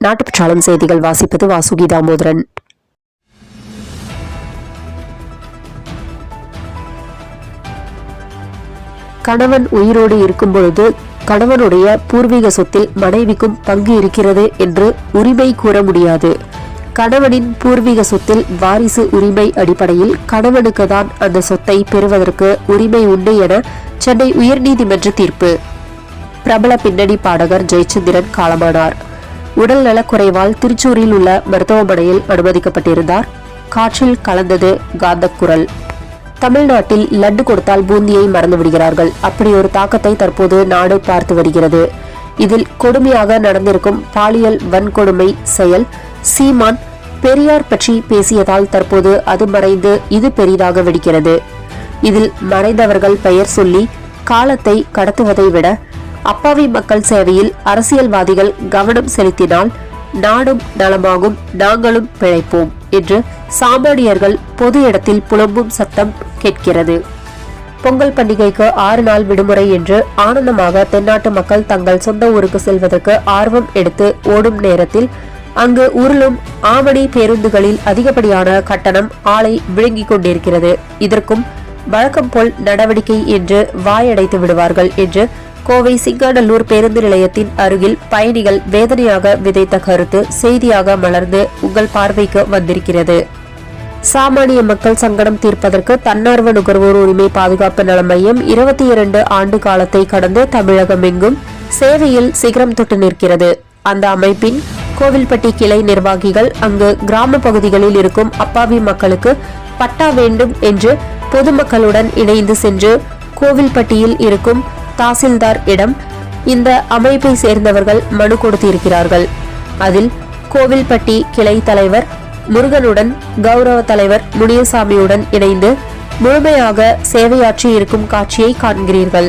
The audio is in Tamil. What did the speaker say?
நாட்டுப்பற்றாளம் செய்திகள் வாசிப்பது வாசுகி தாமோதரன் கணவன் உயிரோடு இருக்கும் பொழுது கணவனுடைய பூர்வீக சொத்தில் மனைவிக்கும் பங்கு இருக்கிறது என்று உரிமை கூற முடியாது. கணவனின் பூர்வீக சொத்தில் வாரிசு உரிமை அடிப்படையில் கணவனுக்கு தான் அந்த சொத்தை பெறுவதற்கு உரிமை உண்டு என சென்னை உயர்நீதிமன்ற தீர்ப்பு. பிரபல பின்னணி பாடகர் ஜெயச்சந்திரன் காலமானார். உடல் நலக்குறைவால் திருச்சூரில் உள்ள மருத்துவமனையில் அனுமதிக்கப்பட்டிருந்தார். காற்றில் கலந்தது காந்தக்குரல். தமிழ்நாட்டில் லட்டு கொடுத்தால் பூந்தியை மறந்து விடுகிறார்கள். அப்படி ஒரு தாக்கத்தை தற்போது நாடு பார்த்து வருகிறது. இதில் கொடுமையாக நடந்திருக்கும் பாலியல் வன்கொடுமை செயல் சீமான் பெரியார் பற்றி பேசியதால் தற்போது அது மறைந்து இது பெரிதாக வெடிக்கிறது. இதில் மறைந்தவர்கள் பெயர் சொல்லி காலத்தை கடத்துவதை விட அப்பாவி மக்கள் சேவையில் அரசியல்வாதிகள் கவனம் செலுத்தினால் நாடும் நலமாகும் நாங்களும் பிழைப்போம் என்று சாமானியர்கள் பொது இடத்தில் புலம்பும் சத்தம் கேட்கிறது. பொங்கல் பண்டிகைக்கு ஆறு நாள் விடுமுறை என்று ஆனந்தமாக தென்னாட்டு மக்கள் தங்கள் சொந்த ஊருக்கு செல்வதற்கு ஆர்வம் எடுத்து ஓடும் நேரத்தில் அங்கு உருளும் ஆவணி பேருந்துகளில் அதிகப்படியான கட்டணம் ஆலை விழுங்கிக் கொண்டிருக்கிறது. இதற்கும் வழக்கம் போல் நடவடிக்கை என்று வாயடைத்து விடுவார்கள் என்று கோவை சிங்காநல்லூர் பேருந்து நிலையத்தின் அருகில் பயணிகள் வேதனையாக விதைத்த கருத்து செய்தியாக மலர்ந்து உங்கள் பார்வைக்கு வந்திருக்கிறது. சாமானிய மக்கள் சங்கடம் தீர்ப்பதற்கு தன்னார்வ நுகர்வோர் உரிமை பாதுகாப்பு நல மையம் இருபத்தி இரண்டு ஆண்டு காலத்தை கடந்து தமிழகம் எங்கும் சேவையில் சிகரம் தொட்டு நிற்கிறது. அந்த அமைப்பின் கோவில்பட்டி கிளை நிர்வாகிகள் அங்கு கிராம பகுதிகளில் இருக்கும் அப்பாவி மக்களுக்கு பட்டா வேண்டும் என்று பொதுமக்களுடன் இணைந்து சென்று கோவில்பட்டியில் இருக்கும் தாசில்தார் இடம் இந்த அமைப்பை சேர்ந்தவர்கள் மனு கொடுத்திருக்கிறார்கள். அதில் கோவில்பட்டி கிளை தலைவர் முருகனுடன் கௌரவ தலைவர் முனியசாமியுடன் இணைந்து முழுமையாக சேவையாற்றி இருக்கும் காட்சியை காண்கிறீர்கள்.